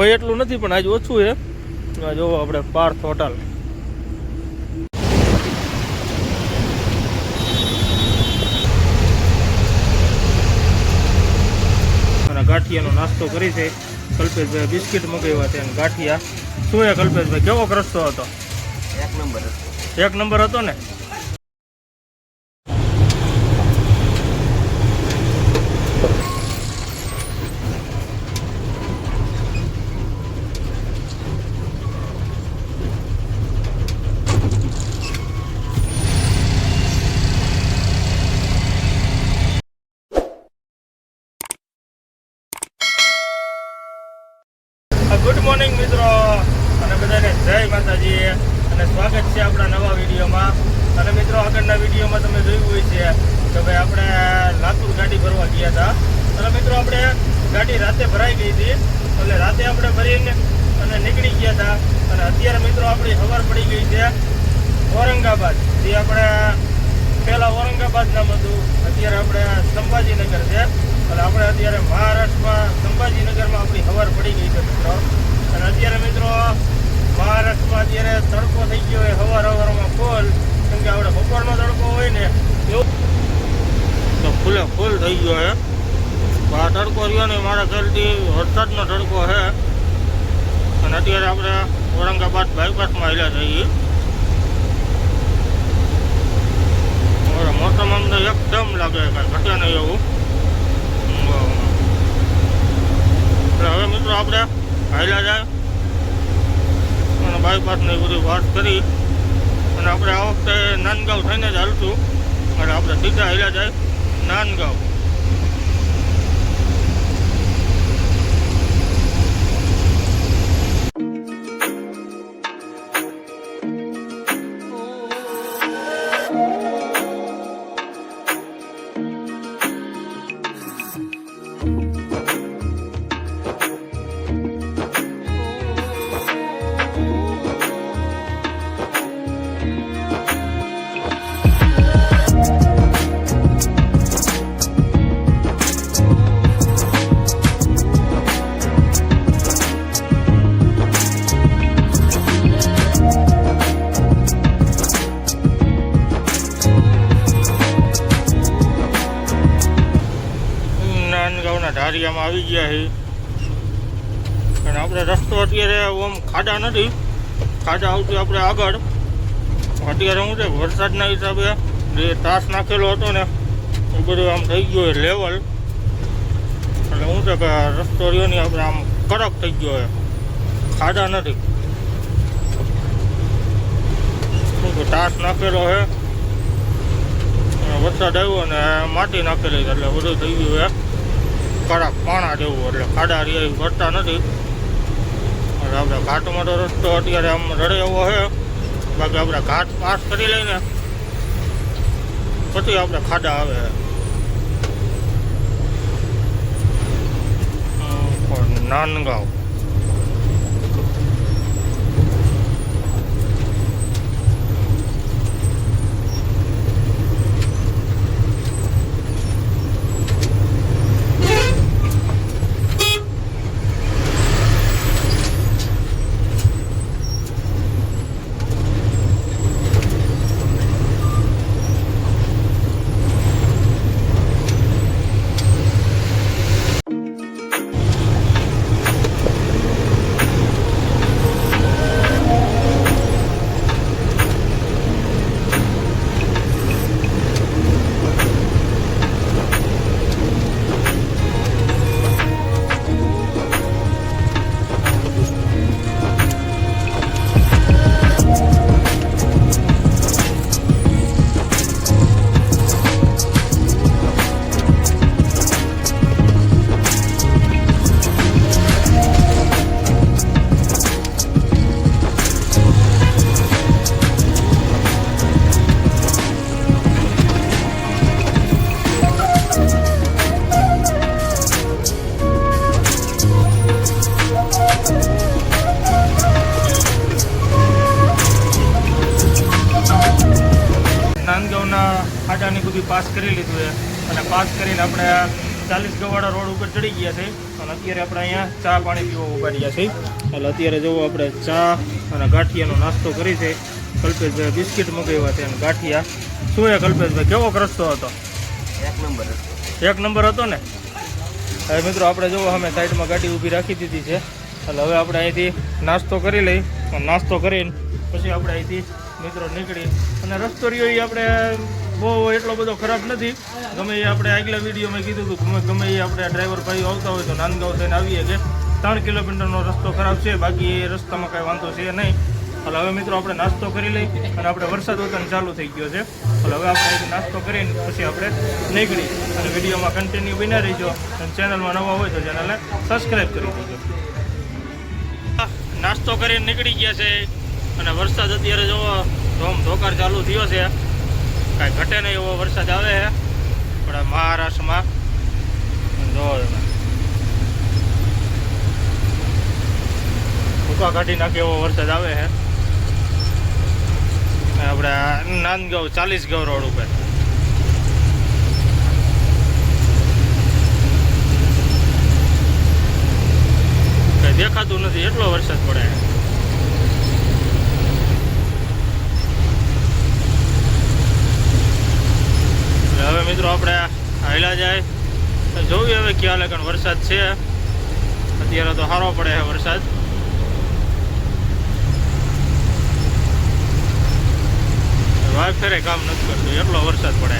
હોય એટલું નથી પણ આજ ઓછું છે. જોવો આપણે પાર્થ હોટલ અને ગાંઠિયાનો નાસ્તો કરી છે. કલ્પેશભાઈ બિસ્કિટ મગાવ્યા છે અને ગાંઠિયા. શું એ કલ્પેશભાઈ કેવો રસ્તો હતો? એક નંબર એક નંબર હતો ને ગુડ મોર્નિંગ મિત્રો. અને બધાને જય માતાજી. અને સ્વાગત છે આપણા નવા વિડીયોમાં. અને મિત્રો, આગળના વિડીયોમાં તમે જોયું હોય છે કે ભાઈ આપણે લાતુર ગાડી ભરવા ગયા હતા. અને મિત્રો, આપણે ગાડી રાતે ભરાઈ ગઈ હતી. એટલે રાતે આપણે ભરીને અને નીકળી ગયા હતા. અને અત્યારે મિત્રો, આપણી ખબર પડી ગઈ છે ઔરંગાબાદ. જે આપણે પહેલાં ઔરંગાબાદ નામ હતું. અત્યારે આપણે સંભાજીનગર છે. અને આપણે અત્યારે મહારાષ્ટ્રમાં સંભાજીનગરમાં આપણી ખબર પડી ગઈ છે, મિત્રો. અને અત્યારે મિત્રો મહારાષ્ટ્રમાં અત્યારે તડકો થઈ ગયો હોય હવાર હવારમાં ફૂલ. કેમ કે આપણે બપોરનો તડકો હોય ને એવું. તો ફૂલે ફૂલ થઈ ગયો હે આ તડકો રહ્યો ને મારા ખ્યાલથી વરસાદનો તડકો છે. અને અત્યારે આપણે ઔરંગાબાદ બાયપાસમાં આવેલા છીએ મોસમ અમને એકદમ લાગે કાંઈ ઘટે નહીં એવું. હવે મિત્રો આપણે હાલ્યા જાય. અને બાયપાસની બધી વાત કરી. અને આપણે આ વખતે નાનગાંવ થઈને જ હાલશું. અને આપણે સીધા હાલ્યા જાય નાનગાંવ. ખાડા નથી. ખાડા આવતી આપણે આગળ. અત્યારે શું છે, વરસાદના હિસાબે જે તાસ નાખેલો હતો ને, એ બધું આમ થઈ ગયો છે લેવલ એટલે શું છે કે રસ્તો રહ્યો આપણે આમ કડક થઈ ગયો છે ખાડા નથી. શું કે તાસ નાખેલો છે વરસાદ આવ્યો ને, માટી નાખેલી એટલે બધું થઈ ગયું છે કડક પાણા જેવું, એટલે ખાડા રહ્યા એ કરતા નથી. આપણે ઘાટમાં તો રસ્તો અત્યારે આમ રડે એવો છે. બાકી આપણે ઘાટ પાસ કરી લઈને પછી આપણે ખાડા આવે. હમ, પણ નાનગાંવ. પાસ કરી લીધું છે. અને પાસ કરીને આપણે ચાલીસ ગવાડા રોડ ઉપર ચડી ગયા છે. અને અત્યારે આપણે અહીંયા ચા પાણી પીવા ઊભા રહ્યા છે એટલે અત્યારે જોવો આપણે ચા અને ગાંઠિયાનો નાસ્તો કરી છે. કલ્પેશભાઈ બિસ્કિટ મગાવ્યા છે અને ગાંઠિયા. શું એ કલ્પેશભાઈ કેવો રસ્તો હતો? એક નંબર એક નંબર હતો ને? હવે મિત્રો આપણે જુઓ અમે સાઈડમાં ગાડી ઊભી રાખી દીધી છે. એટલે હવે આપણે અહીંથી નાસ્તો કરી લઈ. નાસ્તો કરીને પછી આપણે અહીંથી મિત્રો નીકળી. અને રસ્તો રહ્યો એ આપણે બહુ એટલો બધો ખરાબ નથી. ગમે એ આપણે આગલા વિડીયોમાં કીધું હતું ગમે એ આપણે ડ્રાઈવર ભાઈ આવતા હોય તો નાનગાંવ થઈને આવીએ કે ત્રણ કિલોમીટરનો રસ્તો ખરાબ છે, બાકી એ રસ્તામાં કાંઈ વાંધો છે નહીં. એટલે હવે મિત્રો આપણે નાસ્તો કરી લઈ અને આપણે વરસાદ વતન ચાલુ થઈ ગયો છે. એટલે હવે આપણે નાસ્તો કરીને પછી આપણે નીકળી અને વિડીયોમાં કન્ટિન્યુ બન્યા રહીજો. અને ચેનલમાં નવા હોય તો ચેનલને સબસ્ક્રાઈબ કરી દેજો. નાસ્તો કરીને નીકળી ગયા છે અને વરસાદ અત્યારે જોવો, ધોમ ધોકાર ચાલુ થયો છે. કાંઈ ઘટે નહીં એવો વરસાદ આવે છે. આપણા મહારાષ્ટ્રમાં. તમે. ભૂકા કાઢી નાખે એવો વરસાદ આવે છે. આપણે નાંદગાંવ ચાલીસ ગાંવ રોડ ઉપર. દેખાતું નથી, એટલો વરસાદ પડે છે. એટલે હવે મિત્રો, આપણે હાલ્યા જાય. તો જોઈએ હવે ક્યાં લગન વરસાદ છે. અત્યારે તો સારો પડે છે વરસાદ. વાઇફરે કામ નથી કરતું, એટલો વરસાદ પડે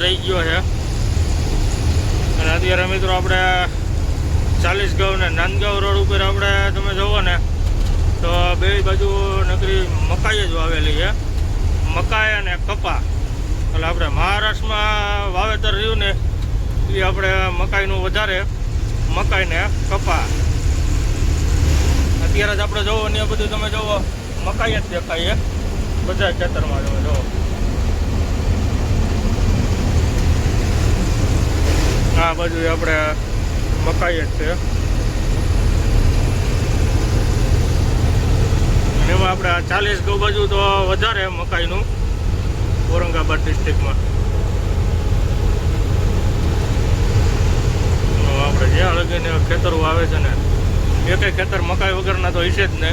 રહી ગયો છે. અને અત્યારે મિત્રો આપણે ચાલીસ ને નાંદગાંવ રોડ ઉપર આપણે તમે જુઓ ને, તો બે બાજુ નગરી મકાઈ જ વાવેલી છે. મકાઈ અને કપા. એટલે આપણે મહારાષ્ટ્રમાં વાવેતર રહ્યું ને, એ આપણે મકાઈનું વધારે. મકાઈ ને કપા. અત્યારે જ આપણે જોવો, ને બધું તમે જોવો. મકાઈ જ દેખાય બધા ખેતરમાં તમે જોવો. આ બાજુ આપણે મકાઈ જ છે. એમાં આપણે ચાલીસ ગૌ બાજુ તો વધારે મકાઈનું, ઔરંગાબાદ ડિસ્ટ્રિક્ટમાં આપણે જ્યાં લગીને ખેતરો આવે છે ને એકે ખેતર મકાઈ વગરના તો હશે જ ને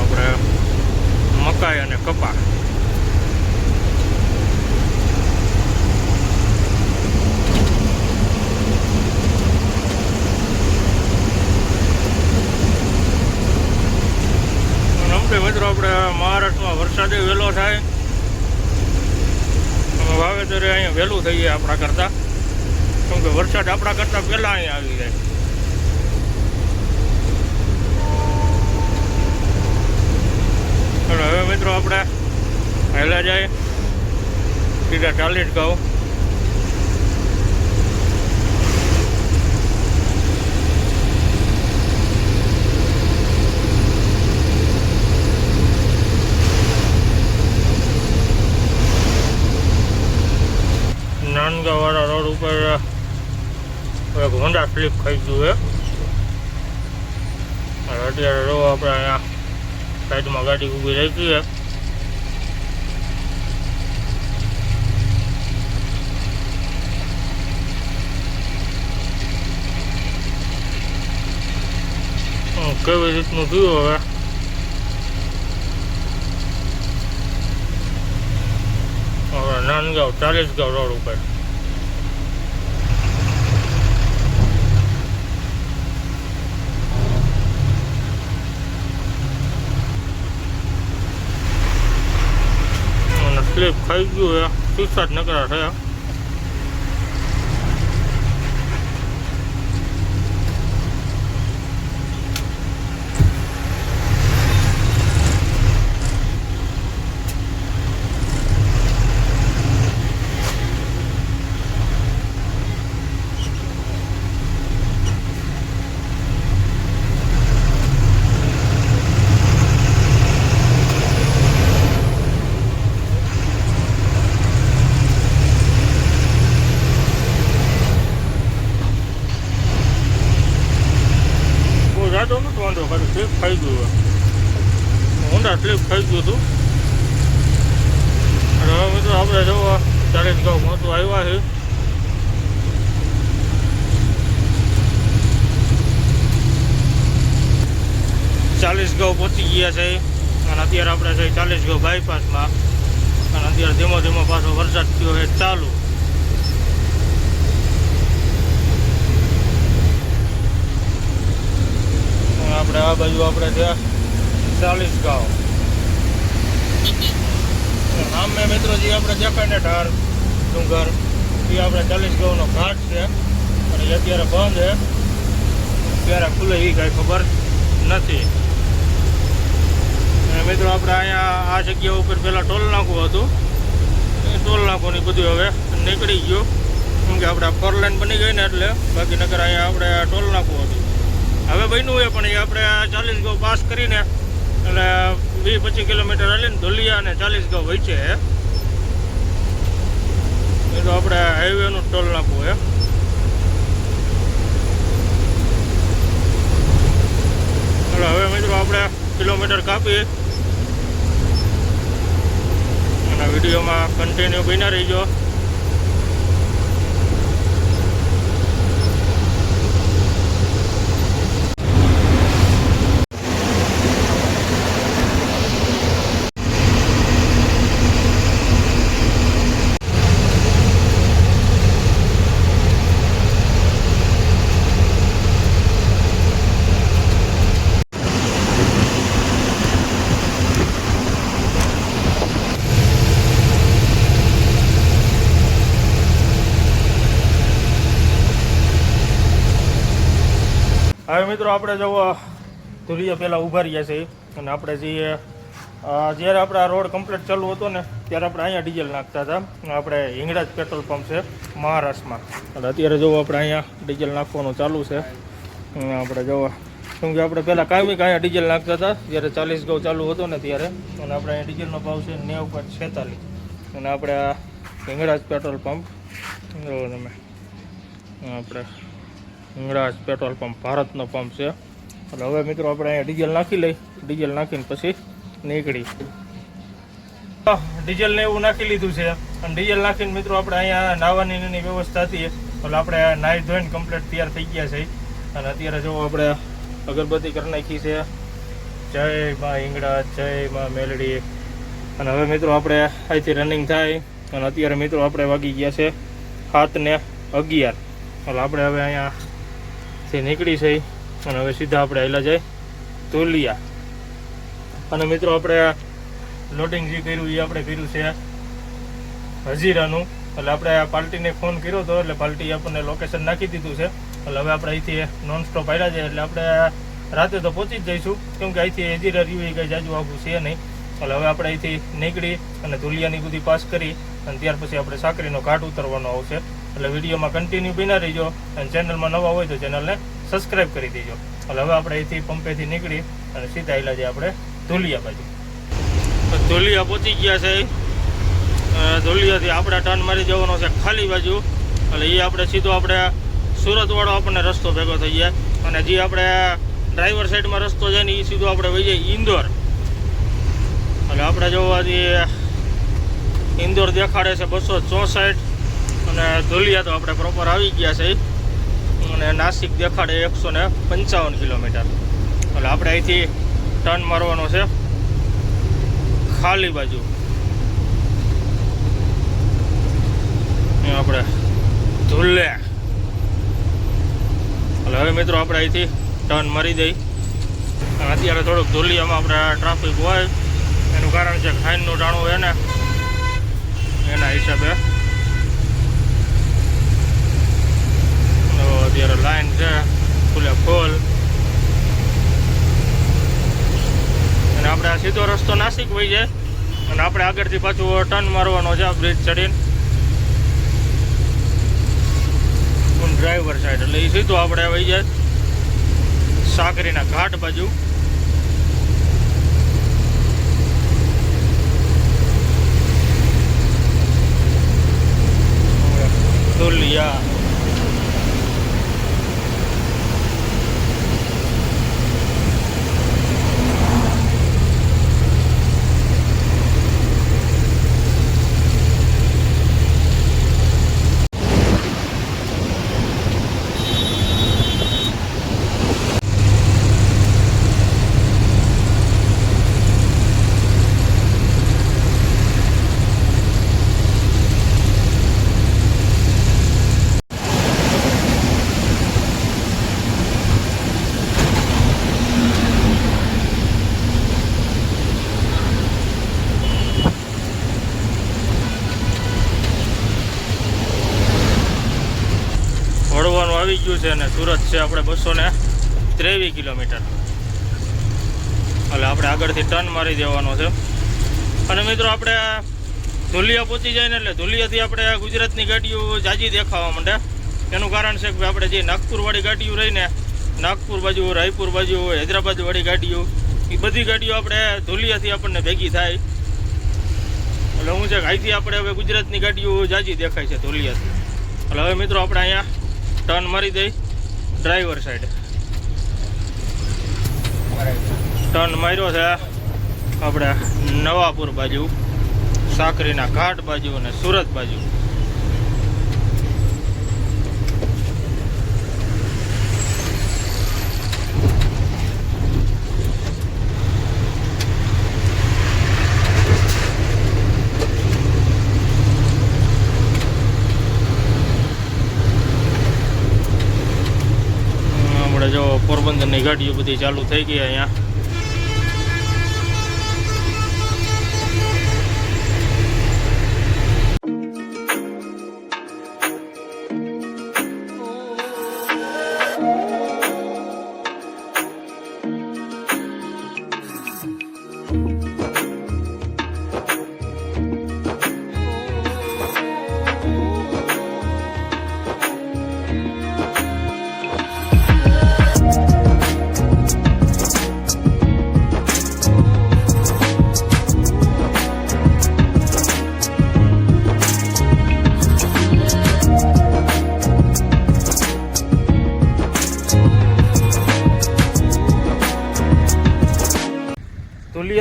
આપણે મકાઈ અને કપા નમકે મિત્રો, આપણે મહારાષ્ટ્રમાં વરસાદે વહેલો થાય. વાવેતર અહીંયા વહેલું થઈ જાય આપણા કરતાં. કેમ કે વરસાદ આપણા કરતાં પહેલાં અહીંયા આવી જાય. અને હવે, મિત્રો, આપણે પહેલાં જાય. સીધા ચાલીસ ગાઉ નાનગાવાળા રોડ ઉપર એક હોન્ડા સ્લીપ ખાઈ ગયું છે. અત્યારે જો આપણે અહીંયા સાઈડમાં ગાડી ઊભી રહેતી છે. હમ, કેવી રીતનું થયું હવે? હવે નાનગાંવ ચાલીસ ગાંવ રોડ ઉપર અને સ્લીપ ખાઈ ગયું છે. જ નકરા થયા. નહોતો વાંધો ખાલી સ્લીપ ખાઈ ગયું હોન્ડા સ્લીપ ખાઈ ગયું હતું અને હવે મિત્રો આપણે જવા ચાલીસ ગાઉ મોટું આવ્યા છે. ચાલીસ ગાઉ પહોંચી ગયા છે. અને અત્યારે આપણે છે ચાલીસ ગાઉ બાયપાસમાં અને અત્યારે ધીમો ધીમો પાછો વરસાદ થયો છે ચાલુ. આપણે આ બાજુ આપણે છે ચાલીસ ગાંવ સામે મિત્રો જે આપણે દેખાય ને ઢાર, ડુંગર, એ આપણે ચાલીસ ગાંવનો ઘાટ છે. અને અત્યારે બંધ છે. ત્યારે ખુલે એ કાંઈ ખબર નથી. મિત્રો આપણે અહીંયા આ જગ્યા ઉપર પહેલાં ટોલ નાખવું હતું. એ ટોલ નાખવાની બધું હવે નીકળી ગયું. કેમ કે આપણે ફોર લાઈન બની ગઈ ને એટલે બાકી નગર અહીંયા આપણે ટોલ નાખવું હતું. હવે બન્યું હોય પણ એ આપણે ચાલીસ ગાઉ પાસ કરીને એટલે વીસ પચીસ કિલોમીટર હાલીને ધોલિયા અને ચાલીસ ગાઉ વચ્ચે એ તો આપણે હાઈવેનું ટોલ નાખવું હે. એટલે હવે મિત્રો આપણે કિલોમીટર કાપીએ. અને વિડીયોમાં કન્ટિન્યુ બન્યા રહીજો. હવે મિત્રો આપણે જો ધુરિયા પહેલાં ઊભા રહ્યા છે અને આપણે જે જ્યારે આપણે આ રોડ કમ્પ્લીટ ચાલુ હતો ને, ત્યારે આપણે અહીંયા ડીઝલ નાખતા હતા. આપણે હિંગળાજ પેટ્રોલ પંપ છે મહારાષ્ટ્રમાં. એટલે અત્યારે જો આપણે અહીંયા ડીઝલ નાખવાનું ચાલુ છે. આપણે જોવા કેમ કે આપણે પહેલાં કાંઈ અહીંયા ડીઝલ નાખતા હતા, જ્યારે ચાલીસ ગૌ ચાલુ હતો ને ત્યારે. અને આપણે અહીંયા ડીઝલનો ભાવ છે નેવું પોઈન્ટ છેતાલીસ. અને આપણે આ હિંગળાજ પેટ્રોલ પંપ જો તમે. આપણે હિંગળાજ પેટ્રોલ પંપ, ભારતનો પંપ છે. એટલે હવે મિત્રો આપણે અહીંયા ડીઝલ નાખી લઈ, ડીઝલ નાખીને પછી નીકળી. ડીઝલ ને એવું નાખી લીધું છે. અને ડીઝલ નાખીને મિત્રો આપણે અહીંયા નાવાની એની વ્યવસ્થા હતી. એટલે આપણે નાહી ધોઈને કમ્પ્લીટ તૈયાર થઈ ગયા છે. અને અત્યારે જો આપણે અગરબત્તી કરી નાખી છે. જય માં હિંગળા જય માં મેલડી. અને હવે મિત્રો આપણે અહીંથી રનિંગ થાય. અને અત્યારે મિત્રો આપણે વાગી ગયા છે સાત ને અગિયાર. એટલે આપણે હવે અહીંયાથી નીકળી છે અને હવે સીધા આપણે આવેલા જાય ધોલિયા અને મિત્રો આપણે લોડિંગ જે કર્યું એ આપણે કર્યું છે હજીરાનું. એટલે આપણે આ પાર્ટીને ફોન કર્યો હતો એટલે પાર્ટી આપણને લોકેશન નાખી દીધું છે. એટલે હવે આપણે અહીંથી નોન સ્ટોપ આવ્યા છે. એટલે આપણે રાતે તો પહોંચી જ જઈશું. કેમ કે અહીંથી હજીરા એ કંઈ જાજુ આવું છે નહીં. એટલે હવે આપણે અહીંથી નીકળી અને ધુલિયાની બધી પાસ કરી અને ત્યાર પછી આપણે સાકરીનો ઘાટ ઉતરવાનો આવશે. એટલે વિડીયોમાં કન્ટિન્યુ બિના રહીજો અને ચેનલમાં નવા હોય તો ચેનલને સબસ્ક્રાઈબ કરી દેજો. એટલે હવે આપણે અહીંથી પંપેથી નીકળી અને સીધા આવેલા છે આપણે ધુલિયા બાજુ. ધુલિયા પહોંચી ગયા છે. ધુલિયાથી આપણે ટર્ન મારી જવાનો છે ખાલી બાજુ. એટલે એ આપણે સીધો આપણે સુરતવાળો આપણને રસ્તો ભેગો થઈ જાય. અને જે આપણે ડ્રાઈવર સાઈડમાં રસ્તો છે ને એ સીધો આપણે વહી જાય ઇન્દોર. એટલે આપણે જોવાથી ઇન્દોર દેખાડે છે બસો ચોસઠ. અને ધુલિયા તો આપણે પ્રોપર આવી ગયા છે. અને નાસિક દેખાડે એકસો ને પંચાવન કિલોમીટર. એટલે આપણે અહીંથી ટર્ન મારવાનો છે. ખાલી બાજુ. આપણે ધુલ્લે. એટલે હવે મિત્રો આપણે અહીંથી ટર્ન મારી દઈ. અત્યારે થોડુંક ધુલિયામાં આપણે ટ્રાફિક હોય. એનું કારણ છે ખાઈનનું ટાણું હોય ને એના હિસાબે તો અત્યારે લાઈન છે ફૂલે ફૂલ અને આપણે આ સીધો રસ્તો નાસિક હોય છે અને આપણે આગળથી પાછું ટર્ન મારવાનો છે, આ બ્રિજ ચડીને. ડ્રાઈવર સાઈડ એટલે એ સીધો આપણે વહી જાય. સાકરીના ઘાટ બાજુ. ધુલિયા ગયું છે અને સુરત છે આપણે બસો ને ત્રેવીસ કિલોમીટર. એટલે આપણે આગળથી ટર્ન મારી દેવાનો છે. અને મિત્રો આપણે ધુલિયા પહોંચી જાય ને એટલે ધુલિયાથી આપણે ગુજરાતની ગાડીઓ જાજી દેખાવા માંડે. એનું કારણ છે કે આપણે જે નાગપુરવાળી ગાડીઓ રહીને નાગપુર બાજુ, રાયપુર બાજુ, હૈદરાબાદવાળી ગાડીઓ, એ બધી ગાડીઓ આપણે ધુલિયાથી આપણને ભેગી થાય. એટલે હું છે અહીંથી આપણે હવે ગુજરાતની ગાડીઓ જાજી દેખાય છે ધુલિયાથી. એટલે હવે મિત્રો આપણે અહીંયા ટર્ન મારી દઈ. ડ્રાઈવર સાઈડ ટર્ન માર્યો છે. આપણે નવાપુર બાજુ, સાકરીના ઘાટ બાજુ અને સુરત બાજુ આપણે જો પોરબંદરની ગાડીઓ બધી ચાલુ થઈ ગઈ અહીંયા.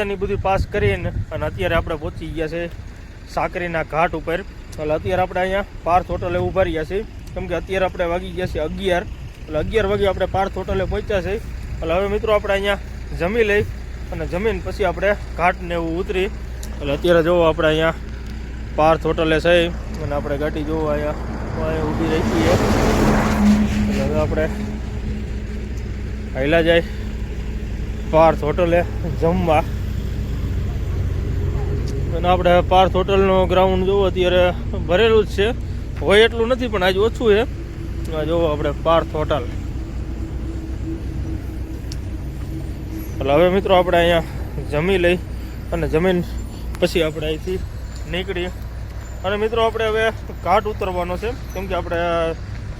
ધુલિયાની બધી પાસ કરીને અને અત્યારે આપણે પહોંચી ગયા છે સાકરીના ઘાટ ઉપર. એટલે અત્યારે આપણે અહીંયા પાર્થ હોટલે ઊભા રહ્યા છીએ. કેમ કે અત્યારે આપણે વાગી ગયા છે અગિયાર. એટલે અગિયાર વાગે આપણે પાર્થ હોટલે પહોંચ્યા છે એટલે હવે મિત્રો આપણે અહીંયા જમી લઈ અને જમીન પછી આપણે ઘાટને એવું ઉતરી. એટલે અત્યારે જોવો આપણે અહીંયા પાર્થ હોટલે છે અને આપણે ગાડી જોવો અહીંયા અહીંયા ઊભી રહી છીએ એટલે હવે આપણે હાઈલા જાય પાર્થ હોટલે જમવા. અને આપણે પાર્થ હોટલનો ગ્રાઉન્ડ જોવો, અત્યારે ભરેલું જ છે. હોય એટલું નથી, પણ આજ ઓછું છે. જોવો આપણે પાર્થ હોટલ. એટલે હવે મિત્રો આપણે અહીંયા જમી લઈ અને જમીન પછી આપણે અહીંથી નીકળી અને મિત્રો આપણે હવે ઘાટ ઉતરવાનો છે, કેમ કે આપણે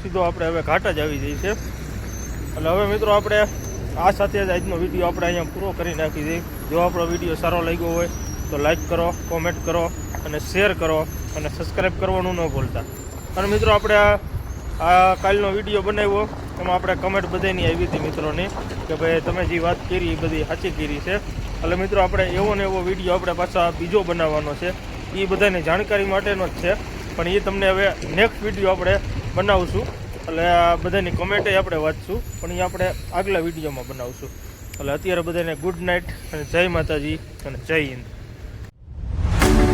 સીધો આપણે હવે ઘાટ જ આવી જઈએ છે એટલે હવે મિત્રો આપણે આ સાથે જ આજનો વીડિયો આપણે અહીંયા પૂરો કરી નાખી દઈએ. જો આપણો વીડિયો સારો લાગ્યો હોય તો લાઈક કરો કોમેન્ટ કરો અને શેર કરો અને સબસ્ક્રાઈબ કરવાનું ન ભૂલતા. અને મિત્રો આપણે આ કાલનો વીડિયો બનાવ્યો, એમાં આપણે કમેન્ટ બધાની આવી હતી મિત્રોની, કે ભાઈ તમે જે વાત કરી એ બધી સાચી કરી છે. એટલે મિત્રો આપણે એવો ને એવો વીડિયો આપણે પાછા બીજો બનાવવાનો છે. એ બધાની જાણકારી માટેનો જ છે. પણ એ તમને હવે નેક્સ્ટ વીડિયો આપણે બનાવશું. એટલે આ બધાની કોમેન્ટ આપણે વાંચશું. પણ એ આપણે આગલા વિડીયોમાં બનાવશું. એટલે અત્યારે બધાને ગુડ નાઇટ અને જય માતાજી અને જય હિન્દ.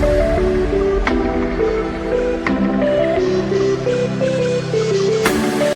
Thank you.